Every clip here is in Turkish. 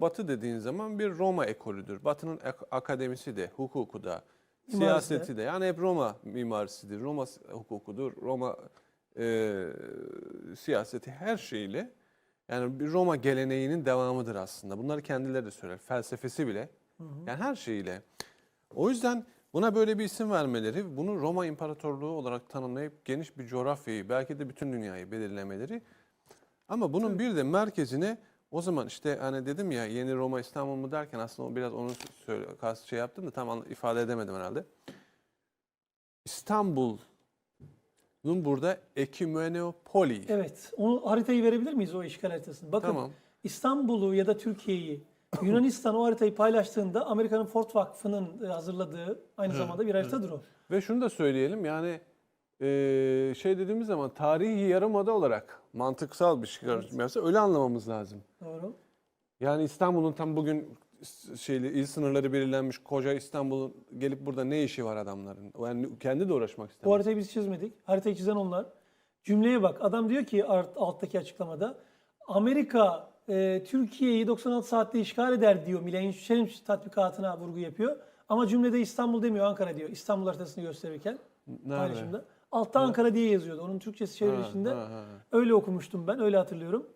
Batı dediğin zaman bir Roma ekolüdür. Batı'nın akademisi de, hukuku da, Mimarisi siyaseti de. Yani hep Roma mimarisidir, Roma hukukudur, Roma e, siyaseti her şeyle. Yani bir Roma geleneğinin devamıdır aslında. Bunları kendileri de söyler. Felsefesi bile. Yani her şeyiyle. O yüzden buna böyle bir isim vermeleri, bunu Roma İmparatorluğu olarak tanımlayıp geniş bir coğrafyayı, belki de bütün dünyayı belirlemeleri. Ama bunun bir de merkezine o zaman işte hani dedim ya yeni Roma İstanbul mu derken aslında o biraz onu söyle, şey yaptım da tam ifade edemedim herhalde. İstanbul'un burada Ekümenopoli. Evet. Onu haritayı verebilir miyiz o işgal haritasını? Bakın Tamam. İstanbul'u ya da Türkiye'yi Yunanistan o haritayı paylaştığında Amerika'nın Ford Vakfı'nın e, hazırladığı aynı zamanda bir haritadır o. Ve şunu da söyleyelim yani eee, şey dediğimiz zaman tarihi yarımada olarak mantıksal bir şey yapsa öyle anlamamız lazım. Doğru. Yani İstanbul'un tam bugün şeyli il sınırları belirlenmiş koca İstanbul'un gelip burada ne işi var adamların? Yani kendi de uğraşmak Bu istemez. haritayı biz çizmedik. Haritayı çizen onlar. Cümleye bak. Adam diyor ki alttaki açıklamada Amerika e, Türkiye'yi 96 saatte işgal eder diyor. Millennium Challenge tatbikatına vurgu yapıyor. Ama cümlede İstanbul demiyor Ankara diyor. İstanbul haritasını gösterirken Nerede? paylaşımda. Altta Ankara diye yazıyordu. Onun Türkçesi çevrilişinde. Öyle okumuştum ben. Öyle hatırlıyorum.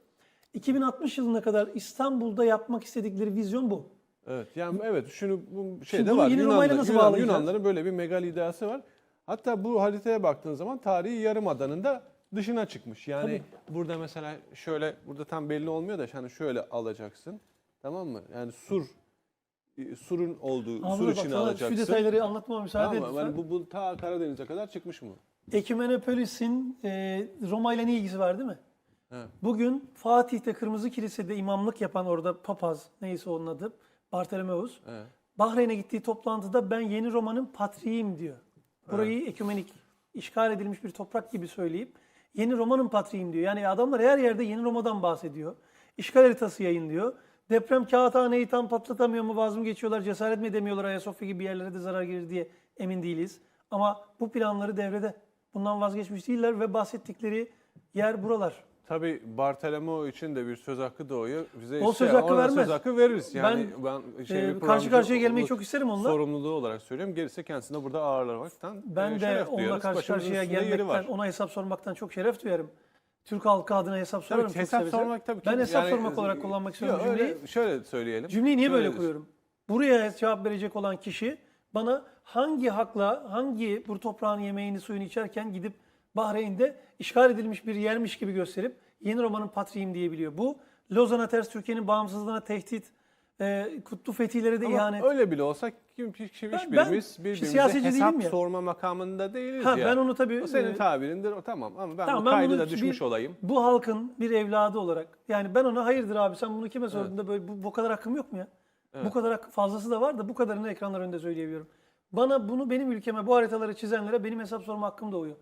2060 yılına kadar İstanbul'da yapmak istedikleri vizyon bu. Evet yani evet şunu bu şeyde bunu var. yeni Roma'yla nasıl Yunan- bağlayacağız? Yunanların böyle bir megal iddiası var. Hatta bu haritaya baktığın zaman tarihi yarımadanın da dışına çıkmış. Yani burada mesela şöyle burada tam belli olmuyor da hani şöyle alacaksın. Tamam mı? Yani sur e, surun olduğu Ama sur bak içine sana alacaksın. Şu detayları anlatmama müsaade Tamam et lütfen. Yani bu, bu ta Karadeniz'e kadar çıkmış mı? Ekümenopolis'in e, Roma ile ne ilgisi var değil mi? Evet. Bugün Fatih'te Kırmızı Kilise'de imamlık yapan orada papaz neyse onun adı Bartolomeus. Evet. Bahreyn'e gittiği toplantıda ben yeni Roma'nın patriğim diyor. Burayı ekümenik işgal edilmiş bir toprak gibi söyleyip yeni Roma'nın patriğim diyor. Yani adamlar her yerde yeni Roma'dan bahsediyor. İşgal haritası yayınlıyor. Deprem kağıthaneyi tam patlatamıyor mu vaz mı geçiyorlar cesaret mi edemiyorlar Ayasofya gibi yerlere de zarar gelir diye emin değiliz. Ama bu planları devrede. Bundan vazgeçmiş değiller ve bahsettikleri yer buralar. Tabii Bartolomeo için de bir söz hakkı doğuyor. Bize O söz hakkı vermez. söz hakkı veririz. Yani ben, Ee, şey, bir karşı karşıya gelmeyi çok isterim onunla. Sorumluluğu olarak söylüyorum. Gerisi kendisine burada ağırlamaktan Ben e, de onunla karşı karşıya gelmekten, ona hesap sormaktan çok şeref duyarım. Türk halkı adına hesap sorarım Tabii hesap seve seve. sormak tabii ki. Ben hesap yani- sormak olarak kullanmak istiyorum Yok, cümleyi. öyle- şöyle söyleyelim. Cümleyi niye böyle Şöyle- kuruyorum? Buraya cevap verecek olan kişi bana hangi hakla, hangi bu toprağın yemeğini, suyunu içerken gidip Bahreyn'de işgal edilmiş bir yermiş gibi gösterip yeni Roma'nın patriğim diyebiliyor. Bu Lozan'a ters Türkiye'nin bağımsızlığına tehdit, e, kutlu fetihlere de Ama ihanet. öyle bile olsa kim hiçbirimiz ben birbirimize değilim hesap ya. sorma makamında değiliz Ha, ya. ben onu tabii, O senin e, tabirindir o tamam ama ben Tamam, bu kaydı da düşmüş bir- olayım. Bu halkın bir evladı olarak yani ben ona hayırdır abi sen bunu kime sordun da böyle bu, bu kadar hakkım yok mu ya? Bu kadar fazlası da var da bu kadarını ekranlar önünde söyleyebiliyorum. Bana bunu benim ülkeme bu haritaları çizenlere benim hesap sorma hakkım doğuyor.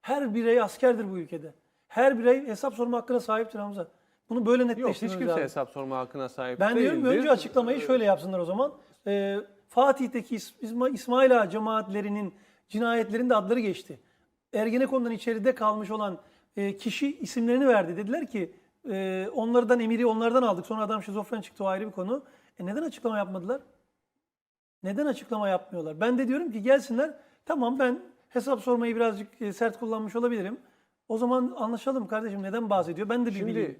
Her birey askerdir bu ülkede. Her birey hesap sorma hakkına sahiptir Hamza. Bunu böyle Yok hiç netleştirmemiz kimse lazım. hesap sorma hakkına sahip Ben diyorum ki değildir. önce açıklamayı şöyle yapsınlar o zaman. Ee, Fatih'teki İs- İsma, İsmail Ağa cemaatlerinin cinayetlerinde adları geçti. Ergenekon'dan içeride kalmış olan e, kişi isimlerini verdi. Dediler ki e, onlardan emiri onlardan aldık. Sonra adam şizofren çıktı o ayrı bir konu. E neden açıklama yapmadılar? Neden açıklama yapmıyorlar? Ben de diyorum ki gelsinler. Tamam ben hesap sormayı birazcık e, sert kullanmış olabilirim. O zaman anlaşalım kardeşim neden bahsediyor? Ben de bir bileyim. Şimdi